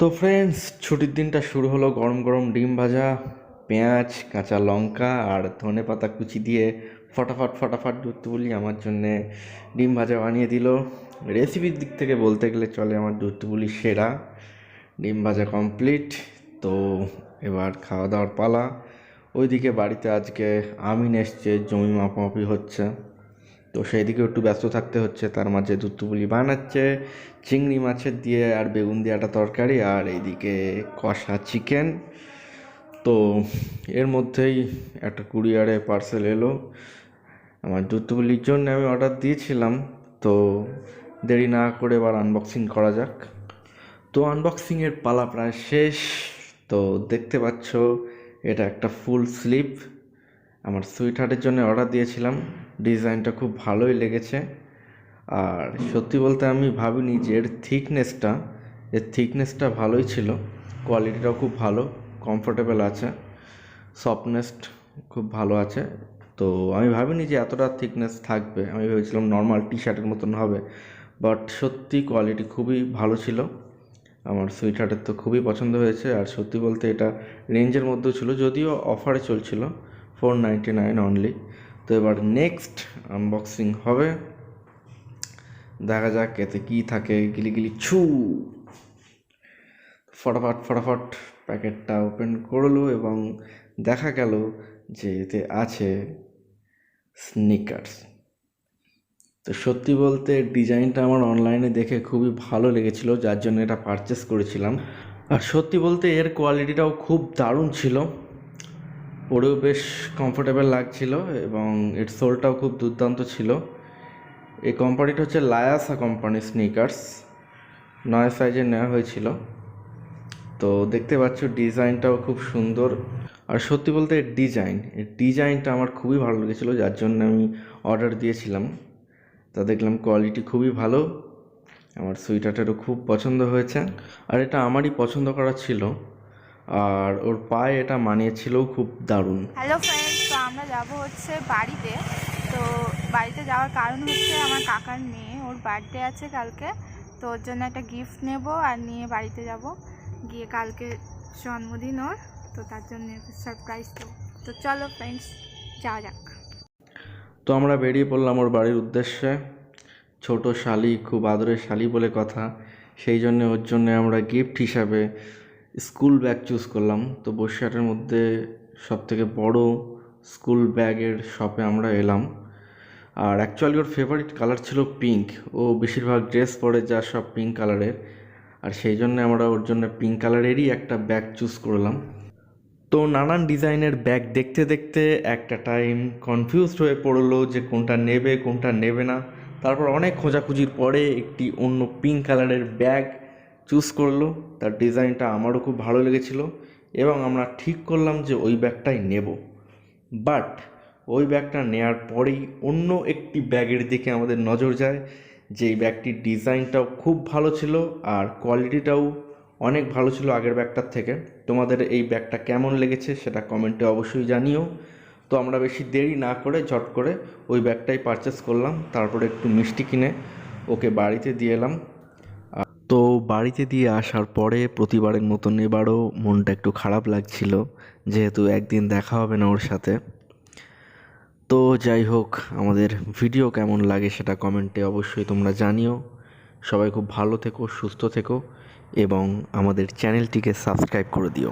তো ফ্রেন্ডস ছুটির দিনটা শুরু হলো গরম গরম ডিম ভাজা, পেঁয়াজ, কাঁচা লঙ্কা আর ধনে পাতা কুচি দিয়ে ফটাফট ফটাফট দুধটুবুলি আমার জন্যে ডিম ভাজা বানিয়ে দিল। রেসিপির দিক থেকে বলতে গেলে চলে আমার দুধটুবুলি সেরা, ডিম ভাজা কমপ্লিট তো এবার খাওয়া দাওয়ার পালা। ওইদিকে বাড়িতে আজকে আমিন এসছে, জমি মাপামাপি হচ্ছে। তো সেই দিকেও একটু ব্যস্ত থাকতে হচ্ছে। তার মাঝে দুধটুপুলি বানাচ্ছে, চিংড়ি মাছের দিয়ে আর বেগুন দিয়ে একটা তরকারি আর এইদিকে কষা চিকেন। তো এর মধ্যেই একটা কুরিয়ারে পার্সেল এলো। আমার দুধটুপুলির জন্য আমি অর্ডার দিয়েছিলাম। তো দেরি না করে এবার আনবক্সিং করা যাক। তো আনবক্সিংয়ের পালা প্রায় শেষ। তো দেখতে পাচ্ছ, এটা একটা ফুল স্লিপ আমার সুইট হার্টের জন্য অর্ডার দিয়েছিলাম। ডিজাইনটা খুব ভালোই লেগেছে। আর সত্যি বলতে আমি ভাবিনি যে এর থিকনেসটা এর থিকনেসটা ভালোই ছিল। কোয়ালিটিটাও খুব ভালো কমফোর্টেবল আছে সফটনেস খুব ভালো আছে। তো আমি ভাবিনি যে এতটা থিকনেস থাকবে। আমি ভেবেছিলাম নর্মাল টি শার্টের মতন হবে। বাট সত্যি কোয়ালিটি খুবই ভালো ছিল। আমার সুইট হার্টের তো খুবই পছন্দ হয়েছে। আর সত্যি বলতে এটা রেঞ্জের মধ্যেও ছিল, যদিও অফারে চলছিল। ফোর নাইনটি নাইন অনলি তো এবার নেক্সট আনবক্সিং হবে। দেখা যাক এতে কী থাকে। গিলি গিলি ছু। ফটাফট ফটাফট প্যাকেটটা ওপেন করল এবং দেখা গেল যে এতে আছে স্নিকার্স তো সত্যি বলতে ডিজাইনটা আমার অনলাইনে দেখে খুবই ভালো লেগেছিল, যার জন্য এটা পারচেস করেছিলাম। আর সত্যি বলতে এর কোয়ালিটিটাও খুব দারুণ ছিল। পরেও বেশ কমফোর্টেবল লাগছিল এবং এর সোলটাও খুব দুর্দান্ত ছিল। এই কোম্পানিটা হচ্ছে লায়াসা কোম্পানি স্নিকার্স নয় সাইজের নেওয়া হয়েছিল। তো দেখতে পাচ্ছ ডিজাইনটাও খুব সুন্দর। আর সত্যি বলতে এর ডিজাইন এর ডিজাইনটা আমার খুবই ভালো লেগেছিলো, যার জন্য আমি অর্ডার দিয়েছিলাম। তা দেখলাম কোয়ালিটি খুবই ভালো, আমার সুইটারটারও খুব পছন্দ হয়েছে। আর এটা আমারই পছন্দ করা ছিল। আর ওর পায়ে এটা মানিয়েছিলও খুব দারুণ। হ্যালো ফ্রেন্ডস তো আমরা যাব হচ্ছে বাড়িতে। তো বাড়িতে যাওয়ার কারণ হচ্ছে আমার কাকার মেয়ে ওর বার্থডে আছে কালকে। তো ওর জন্য একটা গিফট নেব আর নিয়ে বাড়িতে যাব। গিয়ে কালকে জন্মদিন ওর তো তার জন্য সারপ্রাইজ দেবো। তো চলো ফ্রেন্ডস যাওয়া যাক। তো আমরা বেরিয়ে পড়লাম ওর বাড়ির উদ্দেশ্যে। ছোট শালি খুব আদরের শালি বলে কথা। সেই জন্য ওর জন্য আমরা গিফট হিসাবে স্কুল ব্যাগ চুজ করলাম। তো বসিরহাটের মধ্যে সব থেকে বড় স্কুল ব্যাগের শপে আমরা এলাম। আর অ্যাকচুয়ালি ওর ফেভারিট কালার ছিল পিঙ্ক ও বেশিরভাগ ড্রেস পরে যা সব পিঙ্ক কালারের আর সেই জন্য আমরা ওর জন্য পিঙ্ক কালারেরই একটা ব্যাগ চুজ করলাম। তো নানান ডিজাইনের ব্যাগ দেখতে দেখতে একটা টাইম কনফিউজড হয়ে পড়ল যে কোনটা নেবে কোনটা নেবে না। তারপর অনেক খোঁজাখুঁজির পরে একটি অন্য পিঙ্ক কালারের ব্যাগ চুজ করল, তার ডিজাইনটা আমারও খুব ভালো লেগেছিলো এবং আমরা ঠিক করলাম যে ওই ব্যাগটাই নেব। বাট ওই ব্যাগটা নেওয়ার পরেই অন্য একটি ব্যাগের দিকে আমাদের নজর যায় যেই ব্যাগটির ডিজাইনটাও খুব ভালো ছিল আর কোয়ালিটিটাও অনেক ভালো ছিল আগের ব্যাগটার থেকে। তোমাদের এই ব্যাগটা কেমন লেগেছে সেটা কমেন্টে অবশ্যই জানিও। তো আমরা বেশি দেরি না করে ঝট করে ওই ব্যাগটাই পারচেস করলাম, তারপরে একটু মিষ্টি কিনে ওকে বাড়িতে দিয়ে এলাম। তো বাড়িতে দিয়ে আসার পরে প্রতিবারের মতন এবারও মনটা একটু খারাপ লাগছিল, যেহেতু একদিন দেখা হবে না ওর সাথে। তো যাই হোক, আমাদের ভিডিও কেমন লাগে সেটা কমেন্টে অবশ্যই তোমরা জানিও। সবাই খুব ভালো থেকো, সুস্থ থেকো, এবং আমাদের চ্যানেলটিকে সাবস্ক্রাইব করে দিও।